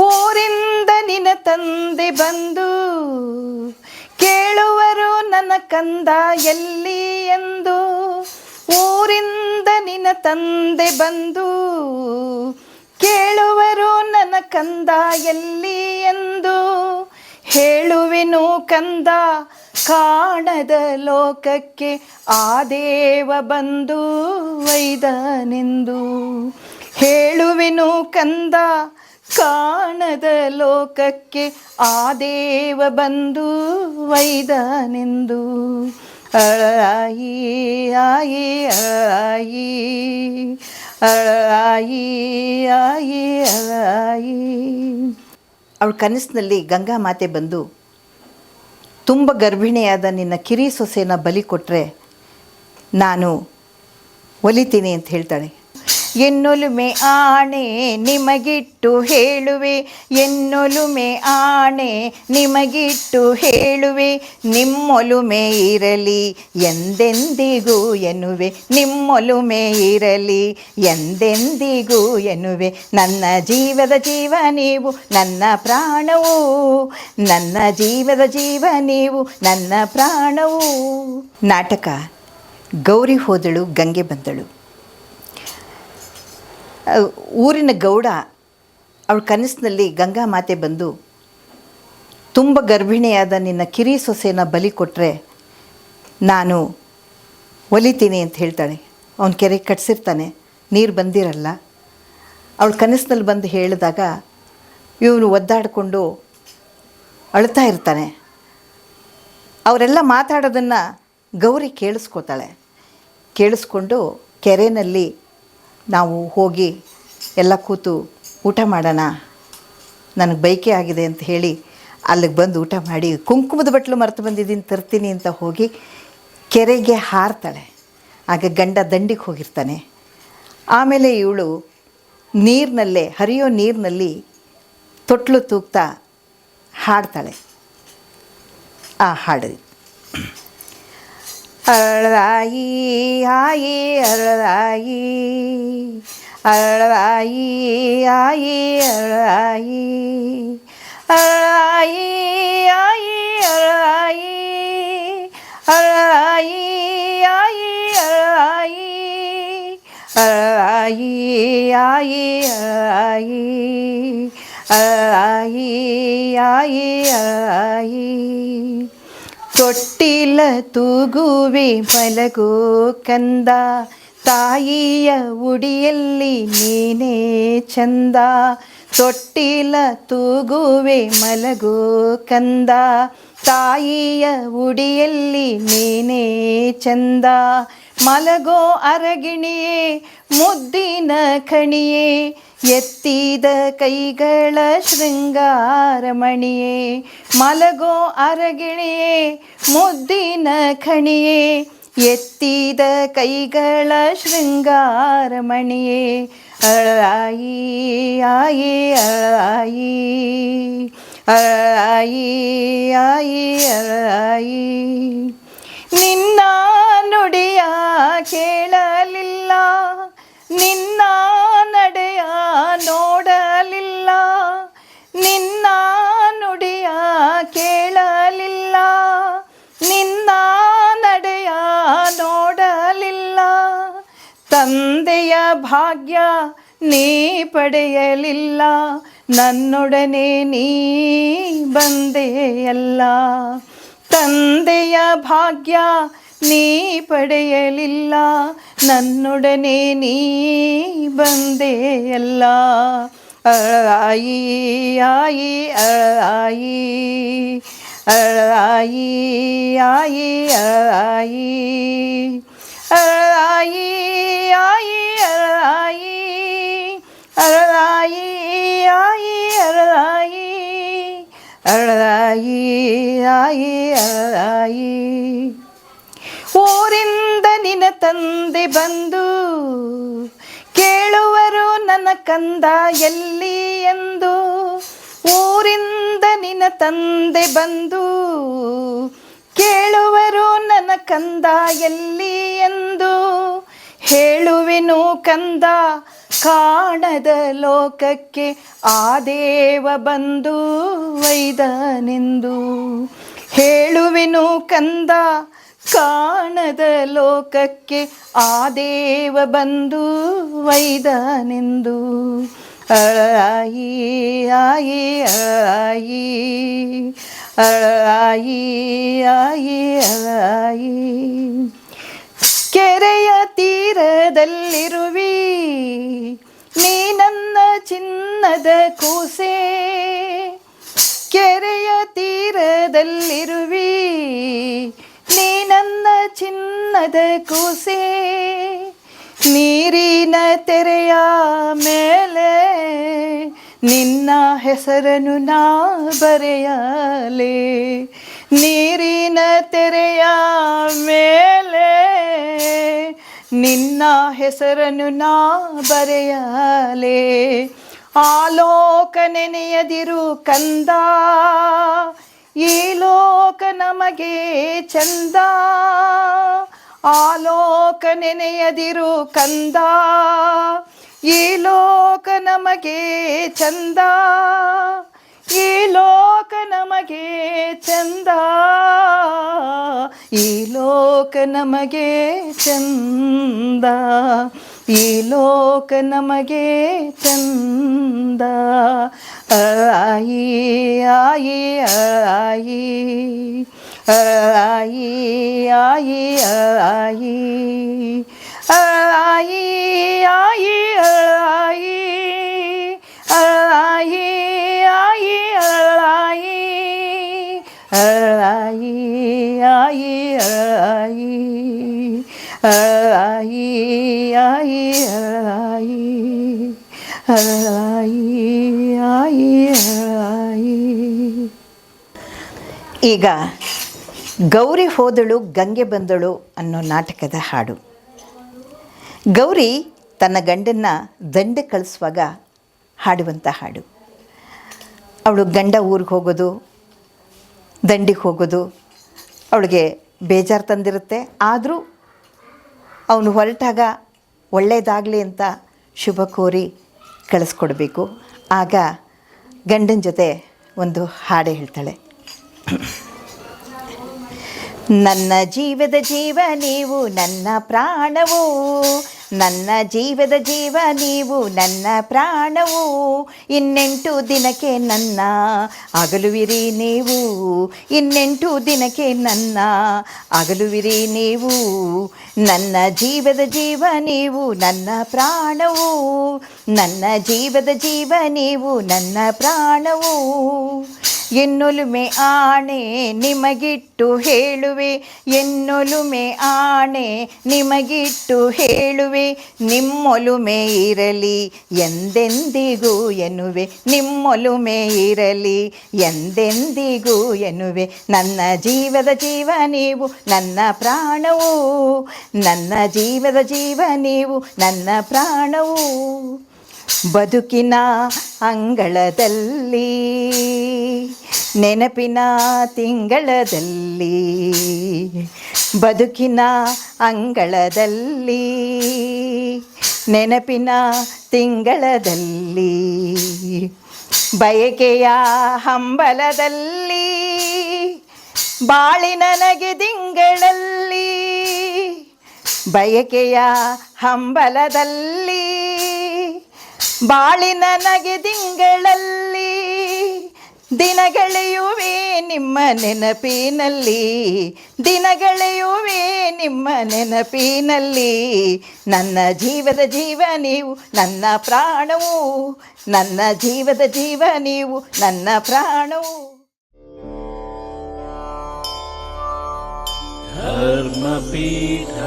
ಊರಿಂದ ನಿನ ತಂದೆ ಬಂದು ಕೇಳುವರು ನನ್ನ ಕಂದ ಎಲ್ಲಿ ಎಂದು. ಊರಿಂದ ನಿನ ತಂದೆ ಬಂದು ಕೇಳುವರು ನನ್ನ ಕಂದ ಎಲ್ಲಿ ಎಂದು. ಹೇಳುವೆನು ಕಂದ, ಕಾಣದ ಲೋಕಕ್ಕೆ ಆ ದೇವ ಬಂದು ಒಯ್ದನೆಂದು. ಹೇಳುವೆನು ಕಂದ ಕಾಣದ ಲೋಕಕ್ಕೆ ಆ ದೇವ ಬಂದು ಒಯ್ದನೆಂದು. ಅಳಾಯಿ ಆಯಿ ಅಳಾಯಿ ಅಳಾಯಿ ಆಯಿ ಅಳಾಯಿ ಅವಳ ಕನಸಿನಲ್ಲಿ ಗಂಗಾ ಮಾತೆ ಬಂದು, ತುಂಬ ಗರ್ಭಿಣಿಯಾದ ನಿನ್ನ ಕಿರಿ ಸೊಸೆನ ಬಲಿ ಕೊಟ್ಟರೆ ನಾನು ಒಲಿತೀನಿ ಅಂತ ಹೇಳ್ತಾಳೆ. ಎನ್ನೊಲುಮೆ ಆಣೆ ನಿಮಗಿಟ್ಟು ಹೇಳುವೆ, ಎನ್ನೊಲುಮೆ ಆಣೆ ನಿಮಗಿಟ್ಟು ಹೇಳುವೆ, ನಿಮ್ಮೊಲುಮೆ ಇರಲಿ ಎಂದೆಂದಿಗೂ ಎನ್ನುವೆ, ನಿಮ್ಮೊಲುಮೆ ಇರಲಿ ಎಂದೆಂದಿಗೂ ಎನ್ನುವೆ, ನನ್ನ ಜೀವದ ಜೀವ ನೀವು, ನನ್ನ ಪ್ರಾಣವು, ನನ್ನ ಜೀವದ ಜೀವ ನೀವು, ನನ್ನ ಪ್ರಾಣವು. ನಾಟಕ, ಗೌರಿ ಹೋದಳು, ಗಂಗೆ ಬಂದಳು. ಊರಿನ ಗೌಡ ಅವಳ ಕನಸಿನಲ್ಲಿ ಗಂಗಾ ಮಾತೆ ಬಂದು, ತುಂಬ ಗರ್ಭಿಣಿಯಾದ ನಿನ್ನ ಕಿರಿ ಸೊಸೆನ ಬಲಿ ಕೊಟ್ಟರೆ ನಾನು ಒಲಿತೀನಿ ಅಂತ ಹೇಳ್ತಾಳೆ. ಅವನ ಕೆರೆ ಕಟ್ಸಿರ್ತಾನೆ, ನೀರು ಬಂದಿರಲ್ಲ. ಅವಳ ಕನಸಿನಲ್ಲಿ ಬಂದು ಹೇಳಿದಾಗ ಇವನು ಒದ್ದಾಡಿಕೊಂಡು ಅಳ್ತಾ ಇರ್ತಾನೆ. ಅವರೆಲ್ಲ ಮಾತಾಡೋದನ್ನು ಗೌರಿ ಕೇಳಿಸ್ಕೋತಾಳೆ. ಕೇಳಿಸ್ಕೊಂಡು ಕೆರೆಯಲ್ಲಿ ನಾವು ಹೋಗಿ ಎಲ್ಲ ಕೂತು ಊಟ ಮಾಡೋಣ. ನನಗೆ ಬೈಕೆ ಆಗಿದೆ ಅಂತ ಹೇಳಿ ಅಲ್ಲಿಗೆ ಬಂದು ಊಟ ಮಾಡಿ ಕುಂಕುಮದ ಬಟ್ಲು ಮರೆತು ಬಂದಿದ್ದೀನಿ, ತರ್ತೀನಿ ಅಂತ ಹೋಗಿ ಕೆರೆಗೆ ಹಾರ್ತಾಳೆ. ಆಗ ಗಂಡ ದಂಡಿಗೆ ಹೋಗಿರ್ತಾನೆ. ಆಮೇಲೆ ಇವಳು ನೀರಿನಲ್ಲೇ, ಹರಿಯೋ ನೀರಿನಲ್ಲಿ ತೊಟ್ಲು ತೂಗ್ತಾ ಹಾಡ್ತಾಳೆ. ಆ ಹಾಡು. அழதாயி ஆயே அழதாயி அழதாயி ஆயே அழதாயி அழதாயி ஆயே அழதாயி அழதாயி ஆயே அழதாயி அழதாயி ஆயே அழதாயி அழதாயி ஆயே அழதாயி ತೊಟ್ಟಿಲ ತೂಗುವೆ ಮಲಗೋ ಕಂದ. ತಾಯಿಯ ಉಡಿಯಲ್ಲಿ ನೀನೇ ಚಂದ. ತೊಟ್ಟಿಲ ತೂಗುವೆ ಮಲಗೋ ಕಂದ. ತಾಯಿಯ ಉಡಿಯಲ್ಲಿ ನೀನೇ ಚಂದ. ಮಲಗೋ ಅರಗಿಣಿಯೇ, ಮುದ್ದಿನ ಖಣಿಯೇ ಎತ್ತಿದ ಕೈಗಳ ಶೃಂಗಾರಮಣಿಯೇ. ಮಲಗೋ ಅರಗಿಣಿಯೇ, ಮುದ್ದಿನ ಖಣಿಯೇ ಎತ್ತಿದ ಕೈಗಳ ಶೃಂಗಾರಮಣಿಯೇ. ಅಳಾಯಿ ಆಯಿ ಅಳಾಯಿ ಅಳಾಯಿ ಆಯಿ ಅಳಾಯಿ ನಿನ್ನ ನುಡಿಯ ಕೇಳಲಿಲ್ಲ, ನಿನ್ನ ನಡೆಯ ನೋಡಲಿಲ್ಲ, ನಿನ್ನ ನುಡಿಯ ಕೇಳಲಿಲ್ಲ, ನಿನ್ನ ನಡೆಯ ನೋಡಲಿಲ್ಲ, ತಂದೆಯ ಭಾಗ್ಯ ನೀ ಪಡೆಯಲಿಲ್ಲ, ನನ್ನೊಡನೆ ನೀ ಬಂದೆಯಲ್ಲ, ತಂದೆಯ ಭಾಗ್ಯ ನೀ ಪಡೆಯಲಿಲ್ಲ ನನ್ನೊಡನೆ ನೀ ಬಂದೆಯಲ್ಲ ಅಳಾಯಿ ಆಯಿ ಅಳಾಯಿ ಅಳಾಯಿ ಆಯಿ ಅಳಾಯಿ ಅಳಾಯಿ ಆಯಿ ಅಳಾಯಿ ಅಳಾಯಿ ಆಯಿ ಅಳಾಯಿ ಅಳಾಯಿ ಆಯಿ ಅಳಾಯಿ ಊರಿಂದ ನಿನ್ನ ತಂದೆ ಬಂದು ಕೇಳುವರು ನನ್ನ ಕಂದ ಎಲ್ಲಿ ಎಂದು. ಊರಿಂದ ನಿನ್ನ ತಂದೆ ಬಂದು ಕೇಳುವರು ನನ್ನ ಕಂದ ಎಲ್ಲಿ ಎಂದು. ಹೇಳುವೆನು ಕಂದ, ಕಾಣದ ಲೋಕಕ್ಕೆ ಆ ದೇವ ಬಂದು ವೈದನೆಂದು ಹೇಳುವೆನು ಕಂದ ಕಾಣದ ಲೋಕಕ್ಕೆ ಆ ದೇವ ಬಂದು ವೈದನೆಂದು ಅಳಾಯಿ ಆಯಿ ಅಳಾಯಿ ಅಳಾಯಿ ಆಯಿ ಅಳಾಯಿ ಕೆರೆಯ ತೀರದಲ್ಲಿರುವಿ ನೀ ನನ್ನ ಚಿನ್ನದ ಕೂಸೆ ಕೆರೆಯ ತೀರದಲ್ಲಿರುವಿ ನೀ ನನ್ನ ಚಿನ್ನದ ಕೂಸೆ, ನೀರಿನ ತೆರೆಯ ಮೇಲೆ ನಿನ್ನ ಹೆಸರನ್ನು ನಾ ಬರೆಯಲೇ. ನೀರಿನ ತೆರೆಯ ಮೇಲೆ ನಿನ್ನ ಹೆಸರನ್ನು ನಾ ಬರೆಯಲೇ. ಆಲೋಕ ನೆನೆಯದಿರು ಕಂದ ಈ ಲೋಕ ನಮಗೆ ಚಂದ ಆಲೋಕ ನೆನೆಯದಿರು ಕಂದ. ಈ ಲೋಕ ನಮಗೆ ಚಂದ, ಈ ಲೋಕ ನಮಗೆ ಚಂದ. ಈ ಲೋಕ ನಮಗೆ ಚಂದ, ಈ ಲೋಕ ನಮಗೆ ಚಂದ. aye aye aye aye aye aye aye aye aye Ay, ay, ay, ay, ay. ಈಗ ಗೌರಿ ಹೋದಳು, ಗಂಗೆ ಬಂದಳು ಅನ್ನೋ ನಾಟಕದ ಹಾಡು. ಗೌರಿ ತನ್ನ ಗಂಡನ್ನ ದಂಡೆ ಕಳಿಸುವಾಗ ಹಾಡುವಂಥ ಹಾಡು. ಅವಳು ಗಂಡ ಊರಿಗೆ ಹೋಗೋದು, ದಂಡಿಗೆ ಹೋಗೋದು, ಅವಳಿಗೆ ಬೇಜಾರು ತಂದಿರುತ್ತೆ. ಆದರೂ ಅವನು ಹೊರಟಾಗ ಒಳ್ಳೆಯದಾಗಲಿ ಅಂತ ಶುಭ ಕೋರಿ ಕಳಿಸ್ಕೊಡ್ಬೇಕು. ಆಗ ಗಂಡನ ಜೊತೆ ಒಂದು ಹಾಡು ಹೇಳ್ತಾಳೆ. ನನ್ನ ಜೀವದ ಜೀವ ನೀವು ನನ್ನ ಪ್ರಾಣವು ನನ್ನ ಜೀವದ ಜೀವ ನೀವು, ನನ್ನ ಪ್ರಾಣವು, ಇನ್ನೆಂಟು ದಿನಕ್ಕೆ ನನ್ನ. ಅಗಲುವಿರಿ ನೀವು, ಇನ್ನೆಂಟು ದಿನಕ್ಕೆ ನನ್ನ. ಅಗಲುವಿರಿ ನೀವು, ನನ್ನ ಜೀವದ ಜೀವ ನೀವು, ನನ್ನ ಪ್ರಾಣವು, ನನ್ನ ಜೀವದ ಜೀವ ನೀವು, ನನ್ನ ಪ್ರಾಣವು. ಎನ್ನೊಲುಮೆ ಆಣೆ ನಿಮಗಿಟ್ಟು ಹೇಳುವೆ, ಎನ್ನೊಲುಮೆ ಆಣೆ ನಿಮಗಿಟ್ಟು ಹೇಳುವೆ, ನಿಮ್ಮೊಲುಮೆ ಇರಲಿ ಎಂದೆಂದಿಗೂ ಎನ್ನುವೆ, ನಿಮ್ಮೊಲುಮೆ ಇರಲಿ ಎಂದೆಂದಿಗೂ ಎನ್ನುವೆ. ನನ್ನ ಜೀವದ ಜೀವ ನೀವು, ನನ್ನ ಪ್ರಾಣವು, ನನ್ನ ಜೀವದ ಜೀವ ನೀವು, ನನ್ನ ಪ್ರಾಣವು. ಬದುಕಿನ ಅಂಗಳದಲ್ಲಿ, ನೆನಪಿನ ತಿಂಗಳದಲ್ಲಿ, ಬದುಕಿನ ಅಂಗಳದಲ್ಲಿ, ನೆನಪಿನ ತಿಂಗಳದಲ್ಲಿ, ಬಯಕೆಯ ಹಂಬಲದಲ್ಲಿ, ಬಾಳಿ ನನಗೆ ತಿಂಗಳಲ್ಲಿ ಬಯಕೆಯ ಹಂಬಲದಲ್ಲಿ. ಬಾಳಿ ನನಗೆ ತಿಂಗಳಲ್ಲಿ, ದಿನಗಳೆಯುವೆ ನಿಮ್ಮ ನೆನಪಿನಲ್ಲಿ, ದಿನಗಳೆಯುವೆ ನಿಮ್ಮ ನೆನಪಿನಲ್ಲಿ. ನನ್ನ ಜೀವದ ಜೀವ ನೀವು, ನನ್ನ ಪ್ರಾಣವು, ನನ್ನ ಜೀವದ ಜೀವ ನೀವು, ನನ್ನ ಪ್ರಾಣವು. ಧರ್ಮಪೀಠ.